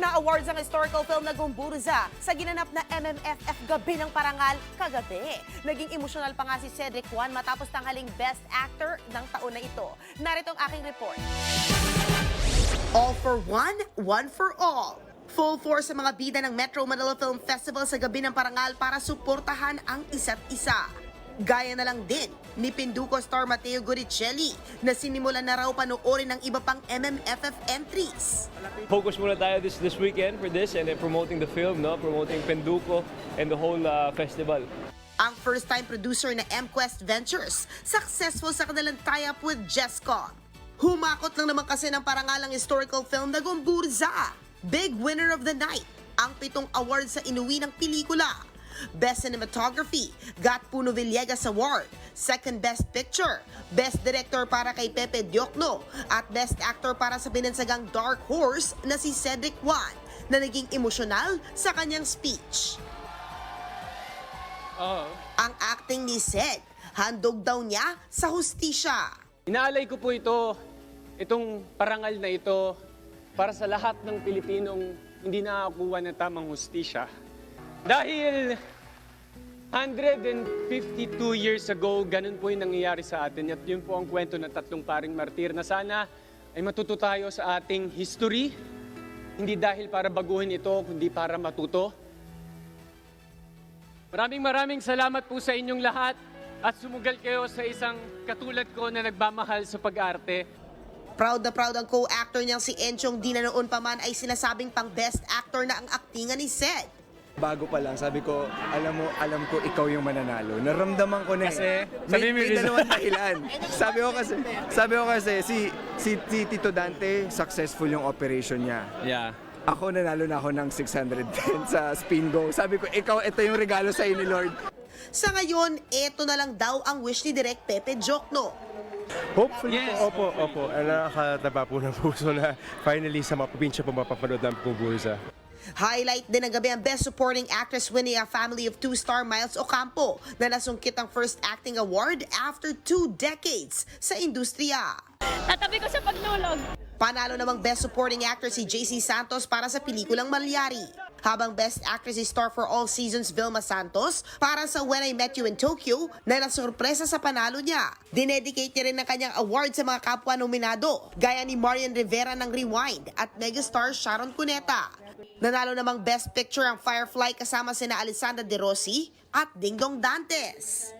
Una awards ang historical film na Gumburza sa ginanap na MMFF Gabi ng Parangal kagabi. Naging emosyonal pa nga si Cedric Juan matapos tanghaling Best Actor ng taon na ito. Narito ang aking report. All for one, one for all. Full force sa mga bida ng Metro Manila Film Festival sa gabi ng parangal para suportahan ang isa't isa. Gaya na lang din ni Pinduco star Mateo Guricelli na sinimulan na raw panoorin ng iba pang MMFF entries. Focus muna tayo this this weekend for this and then promoting the film, no? Promoting Penduko and the whole uh, festival. Ang first-time producer na MQuest Ventures, successful sa kanilang tie-up with Jescom. Humakot lang naman kasi ng parangalang historical film na Gumburza. Big winner of the night, ang pitong award sa inuwi ng pelikula. Best Cinematography, got Puno Villegas Award. Second Best Picture, Best Director para kay Pepe Diokno, at Best Actor para sa binansagang Dark Horse na si Cedric Juan, na naging emosyonal sa kanyang speech. Ang acting ni Sed, handog daw niya sa hustisya. Inaalay ko po ito, itong parangal na ito, para sa lahat ng Pilipinong hindi nakakuha ng tamang hustisya. Dahil 152 years ago, ganun po yung nangyayari sa atin. At yun po ang kwento ng tatlong paring martir na sana ay matuto tayo sa ating history. Hindi dahil para baguhin ito, kundi para matuto. Maraming maraming salamat po sa inyong lahat at sumugal kayo sa isang katulad ko na nagmamahal sa pag-arte. Proud na proud ang co-actor niyang si Enchong di na noon pa man ay sinasabing pang best actor na ang aktingan ni Sed. Bago pa lang, sabi ko, alam mo, alam ko ikaw yung mananalo. Naramdaman ko na Kasi, eh. sabi may, mo may dalawang dahilan. sabi ko kasi, sabi ko kasi, si, si, si Tito Dante, successful yung operation niya. Yeah. Ako nanalo na ako ng 610 sa spin go. Sabi ko, ikaw, ito yung regalo sa ni Lord. Sa ngayon, eto na lang daw ang wish ni Direk Pepe Jokno. Hopefully Yes, po, opo, opo. Nakakataba po ng puso na finally sa mga probinsya po mapapanood ng Pumburza. Highlight din ng gabi ang Best Supporting Actress winning a family of two-star Miles Ocampo na nasungkit ang first acting award after two decades sa industriya. Tatabi ko sa paglulog. Panalo namang Best Supporting Actor si JC Santos para sa pelikulang Malyari. Habang Best Actress star for all seasons Vilma Santos para sa When I Met You in Tokyo na nasurpresa sa panalo niya. Dinedicate niya rin ang kanyang award sa mga kapwa nominado gaya ni Marian Rivera ng Rewind at megastar Sharon Cuneta. Nanalo namang Best Picture ang Firefly kasama sina Alessandra De Rossi at Dingdong Dantes.